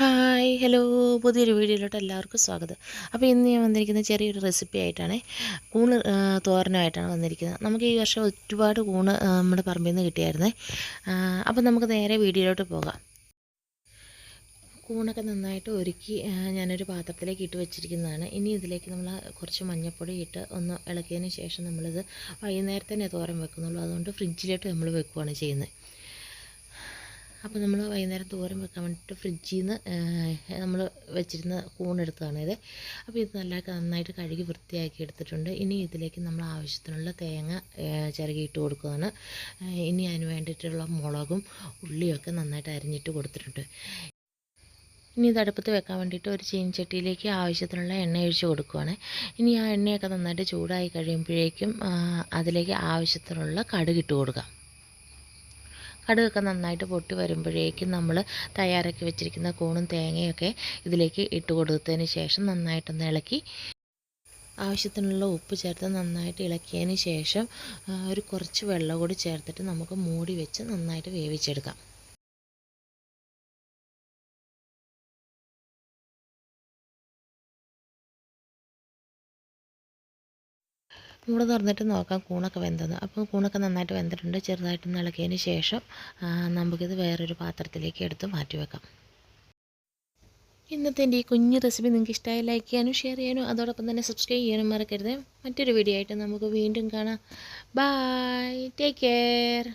Hi hello പുതിയൊരു വീഡിയോയിലോട്ട് എല്ലാവർക്കും സ്വാഗതം. അപ്പോൾ ഇന്ന് ഞാൻ വന്നിരിക്കുന്നത് ചെറിയൊരു റെസിപ്പി ആയിട്ടാണ്. കൂണ് തോരനമായിട്ടാണ് വന്നിരിക്കുന്നത്. നമുക്ക് ഈ വർഷം ഒരുപാട് കൂണ് നമ്മുടെ പറമ്പിൽ നിന്ന് കിട്ടിയായിരുന്നേ. അപ്പോൾ നമുക്ക് നേരെ വീഡിയോയിലോട്ട് പോകാം. കൂണൊക്കെ നന്നായിട്ട് ഒരുക്കി ഞാനൊരു പാത്രത്തിലേക്ക് ഇട്ട് വെച്ചിരിക്കുന്നതാണ്. ഇനി ഇതിലേക്ക് നമ്മൾ കുറച്ച് മഞ്ഞൾപ്പൊടി ഇട്ട് ഒന്ന് ഇളക്കിയതിന് ശേഷം നമ്മളിത് വൈകുന്നേരത്തന്നെ തോരൻ വെക്കുന്നുള്ളൂ. അതുകൊണ്ട് ഫ്രിഡ്ജിലോട്ട് നമ്മൾ വെക്കുകയാണ് ചെയ്യുന്നത്. അപ്പോൾ നമ്മൾ വൈകുന്നേരം തോരൻ വെക്കാൻ വേണ്ടിയിട്ട് ഫ്രിഡ്ജിൽ നിന്ന് നമ്മൾ വെച്ചിരുന്ന കൂണെടുത്തതാണ് ഇത്. അപ്പോൾ ഇത് നല്ല നന്നായിട്ട് കഴുകി വൃത്തിയാക്കി എടുത്തിട്ടുണ്ട്. ഇനി ഇതിലേക്ക് നമ്മൾ ആവശ്യത്തിനുള്ള തേങ്ങ ചിറകിയിട്ട് കൊടുക്കുകയാണ്. ഇനി അതിന് വേണ്ടിയിട്ടുള്ള മുളകും ഉള്ളിയൊക്കെ നന്നായിട്ട് അരിഞ്ഞിട്ട് കൊടുത്തിട്ടുണ്ട്. ഇനി ഇത് അടുപ്പത്ത് വെക്കാൻ വേണ്ടിയിട്ട് ഒരു ചീനച്ചട്ടിയിലേക്ക് ആവശ്യത്തിനുള്ള എണ്ണ ഒഴിച്ച് കൊടുക്കുകയാണ്. ഇനി ആ എണ്ണയൊക്കെ നന്നായിട്ട് ചൂടായി കഴിയുമ്പോഴേക്കും അതിലേക്ക് ആവശ്യത്തിനുള്ള കടുക് ഇട്ട് കൊടുക്കാം. കടുകൊക്കെ നന്നായിട്ട് പൊട്ടി വരുമ്പോഴേക്കും നമ്മൾ തയ്യാറാക്കി വെച്ചിരിക്കുന്ന കൂണും തേങ്ങയൊക്കെ ഇതിലേക്ക് ഇട്ട് കൊടുത്തതിന് ശേഷം നന്നായിട്ടൊന്ന് ഇളക്കി ആവശ്യത്തിനുള്ള ഉപ്പ് ചേർത്ത് നന്നായിട്ട് ഇളക്കിയതിന് ശേഷം ഒരു കുറച്ച് വെള്ളം കൂടി ചേർത്തിട്ട് നമുക്ക് മൂടി വെച്ച് നന്നായിട്ട് വേവിച്ചെടുക്കാം. ഇവിടെ തുറന്നിട്ട് നോക്കാം കൂണൊക്കെ വെന്തത് അപ്പോൾ കൂണൊക്കെ നന്നായിട്ട് വെന്തിട്ടുണ്ട്. ചെറുതായിട്ട് ഇളക്കിയതിന് ശേഷം നമുക്കിത് വേറൊരു പാത്രത്തിലേക്ക് എടുത്ത് മാറ്റി വെക്കാം. ഇന്നത്തെ എന്റെ ഈ കുഞ്ഞു റെസിപ്പി നിങ്ങൾക്ക് ഇഷ്ടമായി ലൈക്ക് ചെയ്യാനും ഷെയർ ചെയ്യാനും അതോടൊപ്പം തന്നെ സബ്സ്ക്രൈബ് ചെയ്യാനും മറക്കരുത്. മറ്റൊരു വീഡിയോ ആയിട്ട് നമുക്ക് വീണ്ടും കാണാം. ബായ്. Take care.